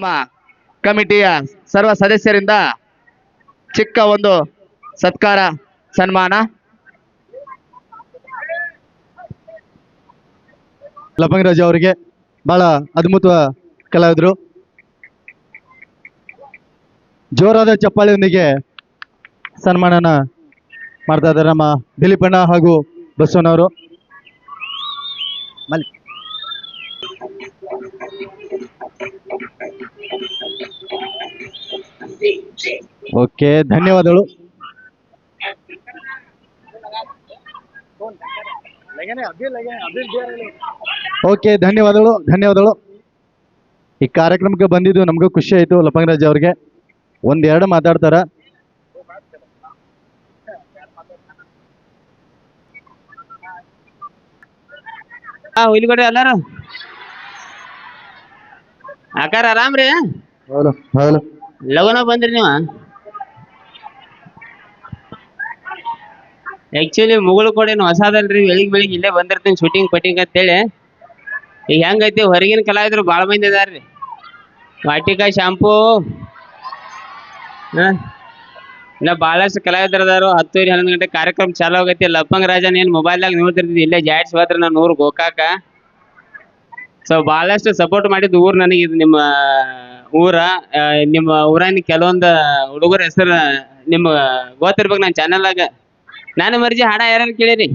ನಮ್ಮ ಕಮಿಟಿಯ ಸರ್ವ ಸದಸ್ಯರಿಂದ ಚಿಕ್ಕ ಒಂದು ಸತ್ಕಾರ ಸನ್ಮಾನ. ಲಪಂಗರಾಜ್ ಅವರಿಗೆ ಬಹಳ ಅದ್ಭುತ ಕಲಾವಿದರು. ಜೋರಾದ ಚಪ್ಪಾಳಿಯೊಂದಿಗೆ ಸನ್ಮಾನನ ಮಾಡ್ತಾ ಇದ್ದಾರೆ ನಮ್ಮ ದಿಲೀಪಣ್ಣ ಹಾಗೂ ಬಸವನವರು. ಮಲ್ಲಿ ಓಕೆ, ಧನ್ಯವಾದಗಳು. ಓಕೆ, ಧನ್ಯವಾದಗಳು ಧನ್ಯವಾದಗಳು. ಈ ಕಾರ್ಯಕ್ರಮಕ್ಕೆ ಬಂದಿದ್ದು ನಮಗೂ ಖುಷಿ ಆಯಿತು, ಲಪಂಗರಾಜ್ ಅವ್ರಿಗೆ. ಒಂದೆರಡು ಮಾತಾಡ್ತಾರ. ಹುಲ್ಗಡೆ ಎಲ್ಲಾರು. ಅಕ್ಕಾರ ಆರಾಮ್ರಿ ಹೌದು ಹೌದು. ಲಗನ ಬಂದ್ರಿ ನೀವು? ಆಕ್ಚುಲಿ ಮುಗುಳು ಕೊಡೇನು ಹೊಸದಲ್ರಿ ಬೆಳಿಗ್ಗೆ ಬೆಳಿಗ್ಗೆ ಇಲ್ಲೇ ಬಂದಿರ್ತೀನಿ ಶೂಟಿಂಗ್ ಪಟಿಂಗ್ ಅಂತೇಳಿ. ಈಗ ಹೆಂಗೈತಿ ಹೊರಗಿನ ಕಲಾವಿದ್ರು ಭಾಳ ಮಂದಿ ಇದಾರ್ರಿ ವಾಟಿಕಾ ಶಾಂಪೂ ಇಲ್ಲ ಭಾಳಷ್ಟು ಕಲಾವಿದ್ರು ಅದಾರು ಹತ್ತೂರಿ ಹನ್ನೊಂದು ಗಂಟೆ ಕಾರ್ಯಕ್ರಮ ಚಾಲು ಆಗೈತಿ. ಲಪ್ಪಂಗ ರಾಜನ್ ಏನ್ ಮೊಬೈಲ್ದಾಗ ನೋಡ್ತಿರ್ತಿದ್ವಿ ಇಲ್ಲೇ ಜಾಡ್ಸ್ ಹೋದ್ರ ನಾನು ನೂರು ಗೋಕಾಕ. ಸೊ ಬಹಳಷ್ಟು ಸಪೋರ್ಟ್ ಮಾಡಿದ ಊರು ನನಗೆ ಇದು ನಿಮ್ಮ ಊರ ನಿಮ್ಮ ಊರಿನ ಕೆಲವೊಂದು ಹುಡುಗರ ಹೆಸರು, ನಿಮ್ಮ ಗೊತ್ತಿರ್ಬೇಕು ನನ್ನ ಆಗ ನಾನು ಮರ್ಜಿ ಹಾಡ ಯಾರನ್ನ ಕೇಳಿರಿ?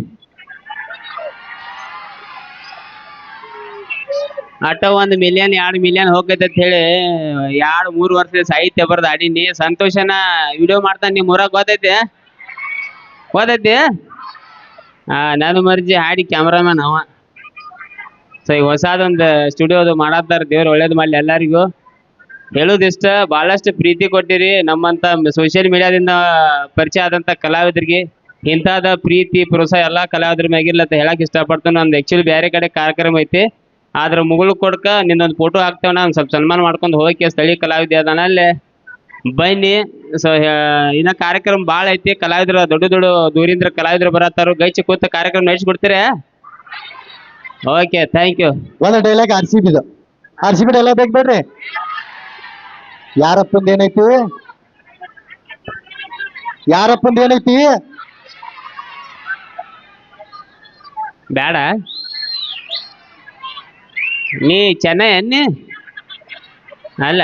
ಅಟ್ಟ ಒಂದು ಮಿಲಿಯನ್ ಎರಡು ಮಿಲಿಯನ್ ಹೋಗೈತೆ ಅಂತ ಹೇಳಿ, ಎರಡು ಮೂರು ವರ್ಷ ಸಾಹಿತ್ಯ ಬರ್ದು ಆಡೀನಿ ಸಂತೋಷನ ವಿಡಿಯೋ ಮಾಡ್ತಾನೆ ನಿಮ್ಮ ಊರಾಗ ಗೊತ್ತೈತಿ? ಗೊತ್ತೈತಿ? ಹಾ ನಾನು ಮರ್ಜಿ ಹಾಡಿ ಕ್ಯಾಮ್ರಾಮನ್ ಅವ. ಸೊ ಈಗ ಹೊಸದೊಂದು ಸ್ಟುಡಿಯೋದು ಮಾಡತ್ತಾರ ದೇವ್ರು ಒಳ್ಳೇದು ಮಾಡಲಿ ಎಲ್ಲರಿಗೂ. ಹೇಳೋದಿಷ್ಟ ಬಹಳಷ್ಟು ಪ್ರೀತಿ ಕೊಟ್ಟಿರಿ. ನಮ್ಮಂತ ಸೋಷಿಯಲ್ ಮೀಡಿಯಾದಿಂದ ಪರಿಚಯ ಆದಂತ ಕಲಾವಿದರಿಗೆ ಇಂಥದ ಪ್ರೀತಿ, ಪ್ರೋತ್ಸಾಹ ಎಲ್ಲಾ ಕಲಾವಿದ್ರ ಮ್ಯಾಗಿರ್ಲ ಅಂತ ಹೇಳಕ್ ಇಷ್ಟಪಡ್ತಾನೆ ನಂದು ಆಕ್ಚುಲಿ ಬೇರೆ ಕಡೆ ಕಾರ್ಯಕ್ರಮ ಐತಿ. ಆದ್ರ ಮುಗುಳು ಕೊಡ್ಕ ನಿನ್ನೊಂದು ಫೋಟೋ ಹಾಕ್ತೇವೆ ನಾನು. ಸ್ವಲ್ಪ ಸನ್ಮಾನ ಮಾಡ್ಕೊಂಡು ಹೋಗಿ ಸ್ಥಳೀಯ ಕಲಾವಿದ ಅದಾನ ಅಲ್ಲೇ. ಬನ್ನಿ. ಸೊ ಇನ್ನ ಕಾರ್ಯಕ್ರಮ ಭಾಳ ಐತಿ. ಕಲಾವಿದ್ರ ದೊಡ್ಡ ದೊಡ್ಡ ದೂರಿಂದ ಕಲಾವಿದ್ರು ಬರತ್ತಾರು. ಗೈಚಿ ಕೂತ ಕಾರ್ಯಕ್ರಮ ನಡೆಸ್ಕೊಡ್ತೀರಾ? ಓಕೆ ಥ್ಯಾಂಕ್ ಯು ಒಂದು ಡೈಲಾಗ್ ಆರ್ ಸಿ ಬಿದು ಆರ್ ಸಿ ಬಿ ಡೈಲಾಗ್ ಬೇಕು ಬೇಡ್ರಿ. ಯಾರಪ್ಪಂದ ಏನೈತಿ? ಯಾರಪ್ಪಂದ ಏನೈತಿ? ಬೇಡ ನೀ ಚೆನ್ನೈ ಅನ್ನಿ? ಅಲ್ಲ.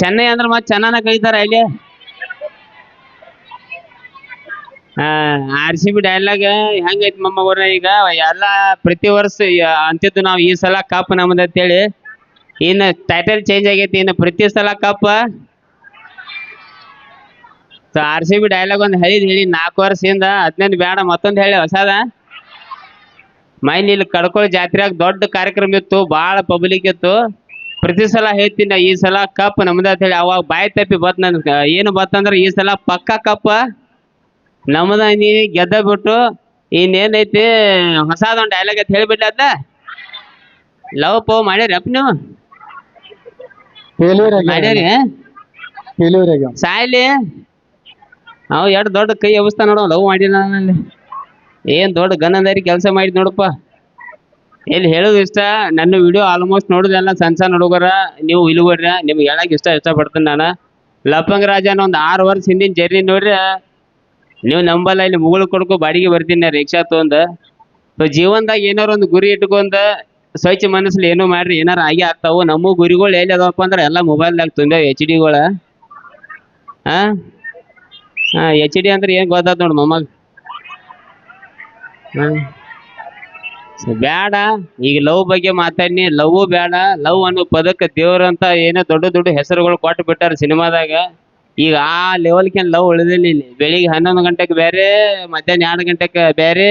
ಚೆನ್ನೈ ಅಂದ್ರೆ ಮತ್ತೆ ಚೆನ್ನಾನ ಕೈತಾರ ಇಲ್ಲಿ ಆರ್ ಸಿ ಬಿ ಡೈಲಾಗ್ ಹೆಂಗೈತಿ ಮಮ್ಮ ಊರ ಈಗ? ಎಲ್ಲ ಪ್ರತಿ ವರ್ಷ ಅಂತಿದ್ದು ನಾವು ಈ ಸಲ ಕಪ್ ನಮ್ದು ಅಂತೇಳಿ. ಇನ್ನು ಟೈಟಲ್ ಚೇಂಜ್ ಆಗೈತಿ ಇನ್ನು ಪ್ರತಿ ಸಲ cup R C B dialogue ಒಂದು ಹೇಳಿದ್ ಹೇಳಿ ನಾಲ್ಕು ವರ್ಷದಿಂದ ಹದಿನೈದು ಬೇಡ ಮತ್ತೊಂದು ಹೇಳಿ ಹೊಸದ. ಮೈನ್ ಇಲ್ಲಿ ಕಡ್ಕೊಳ್ ಜಾತ್ರೆಯಾಗ ದೊಡ್ಡ ಕಾರ್ಯಕ್ರಮ ಇತ್ತು, ಭಾಳ ಪಬ್ಲಿಕ್ ಇತ್ತು. ಪ್ರತಿ ಸಲ ಹೇಳ್ತೀನಿ ಈ ಸಲ ಕಪ್ ನಮ್ದ ಅಂತ ಹೇಳಿ, ಅವಾಗ ಬಾಯಿ ತಪ್ಪಿ ಬತ್ ನನ್ ಏನು ಬಂತಂದ್ರ ಈ ಸಲ ಪಕ್ಕ ಕಪ್ ನಮ್ದ ನೀ ಗೆದ್ದ ಬಿಟ್ಟು ಇನ್ನೇನೈತಿ ಹೊಸದೊಂದು ಡೈಲಾಗ್ ಅಂತ ಹೇಳ್ಬಿಡ್ಲಿ ಅದ ಲವ್ ಪೋ ಮಾಡ್ಯಾರಪ್ಪ ನೀವು? ಫೇಲ್ಯೂರ್ ಮಾಡ್ಯಾರಿ ಫೇಲ್ಯೂರ್ ಆಗ್ಯಾವ ಸಾಯ್ಲಿ? ಅವ್ ಎರಡು ದೊಡ್ಡ ಕೈ ಎಬ್ಸ್ತಾ ನೋಡೋ ಲವ್ ಮಾಡಿಲ್ಲ ಅಲ್ಲಿ ಏನ್ ದೊಡ್ಡ ಗನದಾರಿ ಕೆಲಸ ಮಾಡಿದ್ ನೋಡಪ್ಪ. ಇಲ್ಲಿ ಹೇಳೋದು ಇಷ್ಟ? ನನ್ನ ವಿಡಿಯೋ ಆಲ್ಮೋಸ್ಟ್ ನೋಡುದೆಲ್ಲ ಸಣ್ಣ ಸಣ್ಣ ಹುಡುಗರ. ನೀವು ಇಲ್ಗೊಡ್ರಿ ನಿಮ್ಗೆ ಹೇಳಕ್ ಇಷ್ಟ ಇಷ್ಟಪಡ್ತೀನಿ ನಾನು. ಲಪ್ಪಂಗ ರಾಜನ ಒಂದು ಆರು ವರ್ಷ ಹಿಂದಿನ ಜರ್ನಿ ನೋಡ್ರಿ. ನೀವು ನಂಬಲ್ಲ, ಇಲ್ಲಿ ಮುಗುಳು ಕೊಡ್ಕೊ ಬಾಡಿಗೆ ಬರ್ತೀನಿ ರಿಕ್ಷಾ ತೊಗೊಂಡ. ಸೊ ಜೀವನದಾಗ ಏನಾರ ಒಂದು ಗುರಿ ಇಟ್ಕೊಂಡ ಸ್ವಚ್ಛ ಮನಸ್ಸಲ್ಲಿ ಏನೋ ಮಾಡ್ರಿ, ಏನಾರ ಆಗಿ ಆಗ್ತಾವು. ನಮ್ಮ ಗುರಿಗಳು ಎಲ್ಲಿ ಅದಾವಪ್ಪ ಅಂದ್ರೆ ಎಲ್ಲ ಮೊಬೈಲ್ದಾಗ ತುಂಬ ಎಚ್ ಡಿಗಳ ಹಾ ಎಚ್ ಡಿ ಅಂದ್ರೆ ಏನ್ ಗೊತ್ತಾತ್ ನೋಡಿ ಮೊಮ್ಮಗ ಬೇಡ ಈಗ ಲವ್ ಬಗ್ಗೆ ಮಾತಾಡಿನಿ, ಲವ್ ಬೇಡ ಲವ್ ಅನ್ನೋ ಪದಕ್ಕೆ ದೇವ್ರಂತ ಏನೋ ದೊಡ್ಡ ದೊಡ್ಡ ಹೆಸರುಗಳು ಕೊಟ್ಟು ಬಿಟ್ಟಾರ ಸಿನಿಮಾದಾಗ. ಈಗ ಆ ಲೆವೆಲ್ಗೆ ಲವ್ ಉಳಿದಿಲ್ಲ ಇಲ್ಲಿ. ಬೆಳಿಗ್ಗೆ ಹನ್ನೊಂದು ಗಂಟೆಗೆ ಬೇರೆ, ಮಧ್ಯಾಹ್ನ ಎರಡು ಗಂಟೆಗೆ ಬೇರೆ.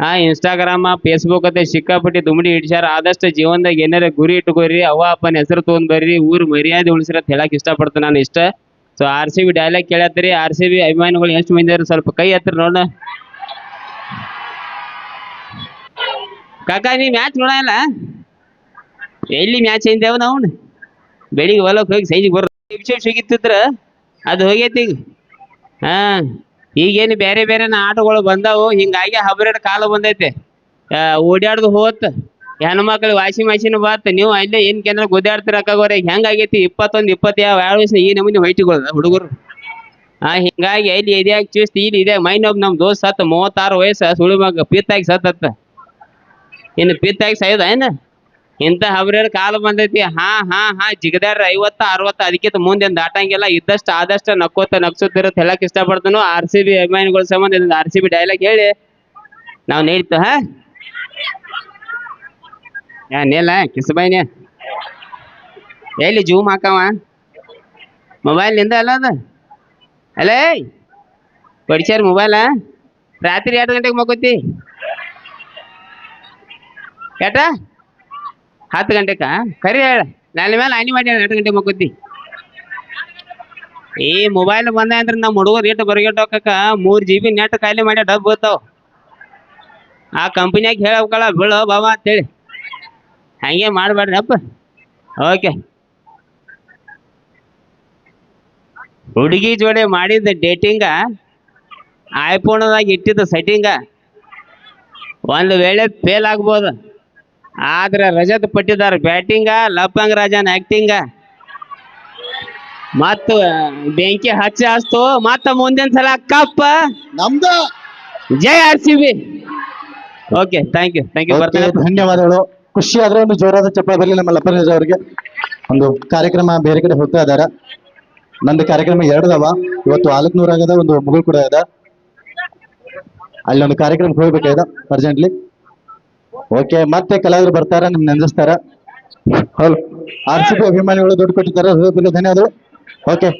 ಆ ಇನ್ಸ್ಟಾಗ್ರಾಮ ಫೇಸ್ಬುಕ್ ಅಂತ ಸಿಕ್ಕಾಪಟ್ಟಿ ದುಮಡಿ ಹಿಡ್ಸ್ಯಾರ. ಆದಷ್ಟು ಜೀವನದಾಗ ಏನಾರ ಗುರಿ ಇಟ್ಕೋರಿ, ಅವ್ವ, ಅಪ್ಪನ ಹೆಸರು ತೊಗೊಂಡ್ ಬರ್ರಿ, ಊರ್ ಮರ್ಯಾದೆ ಉಳಿಸ್ರಿ ಹೇಳಕ್ ಇಷ್ಟಪಡ್ತೀನಿ ನಾನು ಇಷ್ಟ. So R C B dialogue ಕೇಳತ್ರಿ R C B ಅಭಿಮಾನಿಗಳು ಎಷ್ಟು ಮಂದಿ ಸ್ವಲ್ಪ ಕೈ ಹತ್ರ ನೋಡ ಕಾಕ, ನೀ ಮ್ಯಾಚ್ ನೋಡಲ್ಲ ಎಲ್ಲಿ ಮ್ಯಾಚ್ ಹಿಂದೇವ ನಾವು? ಬೆಳಿಗ್ಗೆ ಹೊಲಕ್ಕೆ ಹೋಗಿ ಸೈಜಿಗೆ ಬರೋ ನಿಮಿಷ ಸಿಗಿತ್ತಿದ್ರ ಅದು ಹೋಗೈತಿ ಈಗ. ಹಾ, ಈಗೇನು ಬೇರೆ ಬೇರೆ ಆಟಗಳು ಬಂದಾವು, ಹಿಂಗಾಗಿ ಹಬ್ರಡ್ ಕಾಲ ಬಂದೈತೆ. ಓಡಾಡ್ದು ಹೋತ್, ಹೆಣ್ಮಕ್ಳು ವಾಷಿಂಗ್ ಮಷಿನ್ ಬಾತ್, ನೀವು ಅಲ್ಲೇ ಏನ್ ಕೇಂದ್ರ ಗುದ್ದಾಡ್ತಿರ ಅಕ್ಕಾಗೋರೆ ಹೆಂಗಾಗೈತಿ? ಇಪ್ಪತ್ತೊಂದು ಇಪ್ಪತ್ತು ಎರಡು ವಯಸ್ಸಿನ ಈ ನಮೂನಿ ಹೊಯ್ಟಿಗಳು ಹುಡುಗರು. ಆ, ಹಿಂಗಾಗಿ ಇಲ್ಲಿ ಇದ್ಯಾಗ ಚೂಸ್ತಿ, ಇಲ್ಲಿ ಇದೆ ಮೈನೊಬ್ ನಮ್ ದೋಸ್ತ್ ಸತ್ ಮೂವತ್ತಾರು ವಯಸ್ಸ ಸುಳಿಮಗ ಪಿತ್ತಾಗಿ ಸತ್ತತ್ತ. ಇನ್ನು ಪಿತ್ತಾಗಿ ಸಾಯ್ದ ಏನ? ಇಂಥ ಹಬ್ರೇರ್ ಕಾಲ ಬಂದೈತಿ. ಹಾ ಹಾ ಹಾ ಜಿಗದಾರ ಐವತ್ತ, ಅರವತ್ತ, ಅದಕ್ಕಿಂತ ಮುಂದೆ ದಾಟಂಗಿಲ್ಲ. ಇದ್ದಷ್ಟು ಆದಷ್ಟು ನಕ್ಕೋತ ನಗ್ಸುತ್ತಿರತ್ ಹೇಳಕ್ ಇಷ್ಟಪಡ್ತಾನು ಆರ್ ಸಿ ಬಿ ಅಭಿಮಾನಿಗಳ ಸಂಬಂಧ ಆರ್ ಸಿ ಬಿ ಡೈಲಾಗ್ ಹೇಳಿ. ನಾವು ನೀಡ್ತು, ಹಾ? ಏನಿಲ್ಲ ಕಿಸಬೈನೆ ಎಲ್ಲಿ ಜೂಮ್ ಹಾಕವ? ಮೊಬೈಲ್ನಿಂದ ಅಲ್ಲ ಅದು? ಅಲೇ ಪಡಿಸ್ಯಾರ ಮೊಬೈಲ? ರಾತ್ರಿ ಎರಡು ಗಂಟೆಗೆ ಮಗೋತಿ ಎಟ ಹತ್ತು ಗಂಟೆಕ? ಕರಿ ಹೇಳ. ನನ್ನ ಮೇಲೆ ಹಾನಿ ಮಾಡಿ ಎರಡು ಗಂಟೆ ಮಕ್ಕೋತಿ ಈ ಮೊಬೈಲ್ ಬಂದ ಅಂದ್ರೆ ನಮ್ಮ ಹುಡುಗರು ಏಟು ಬರಗೇಟ್ ಹೋಗಕ್ಕ ಮೂರ್ ಜಿ ಬಿ ನೆಟ್ ಖಾಲಿ ಮಾಡಿ ಡಬ್ ಬರ್ತಾವ ಆ ಕಂಪನಿಯಾಗ ಹೇಳಬೇಕಲ್ಲ, ಬೀಳೋ ಬಾಬಾ ಅಂತೇಳಿ. ಹಂಗೆ ಮಾಡಬೇಡ್ರಿ, ಅಪ್ಪ. ಓಕೆ ಹುಡುಗಿ ಜೋಡಿ ಮಾಡಿದ ಡೇಟಿಂಗ ಐಫೋನ್ದಾಗ ಇಟ್ಟಿದ್ದ ಸೆಟ್ಟಿಂಗ ಒಂದು ವೇಳೆ ಫೇಲ್ ಆಗ್ಬೋದು. ಆದ್ರೆ ರಜತ್ ಪಟ್ಟಿದಾರ ಬ್ಯಾಟಿಂಗ ಲಪ್ಪಂಗ್ ರಾಜನ್ ಆಕ್ಟಿಂಗ ಮತ್ತ ಬೆಂಕಿ ಹಚ್ಚ ಹಚ್ತು ಮತ್ತ ಮುಂದಿನ ಸಲ ಕಪ್ಪ ನಮ್ದು. ಜೈ R C B okay thank you thank you ಬರ್ತೀನಿ. ಧನ್ಯವಾದಗಳು. ಖುಷಿ ಆದ್ರೆ ಒಂದು ಜೋರಾದ ಚಪ್ಪಾಳೆ ಬರಲಿ ನಮ್ಮ ಲಪ್ಪರಾಜ್ ಅವರಿಗೆ. ಒಂದು ಕಾರ್ಯಕ್ರಮ ಬೇರೆ ಕಡೆ ಹೋಗ್ತಾ ಇದಾರ ನಂದು ಕಾರ್ಯಕ್ರಮ ಎರಡು ಅದಾವ ಇವತ್ತು ಆಲತ್ನೂರಾಗದ ಒಂದು ಮುಗುಳ್ ಕೂಡ ಅದ ಅಲ್ಲಿ ಒಂದು ಕಾರ್ಯಕ್ರಮಕ್ಕೆ ಹೋಗ್ಬೇಕಾಯ್ದ ಅರ್ಜೆಂಟ್ಲಿ ಓಕೆ ಮತ್ತೆ ಕಲಾವಿದರು ಬರ್ತಾರ? ನಿಮ್ ನೆಂದಿಸ್ತಾರ ಹೌದು. ಆರ್ ಸಿ ಬಿ ಅಭಿಮಾನಿಗಳು ದುಡ್ಡು ಕೊಟ್ಟಿದ್ದಾರೆ ಹೃದಯಪೂರ್ವಕ ಧನ್ಯವಾದಗಳು. ಓಕೆ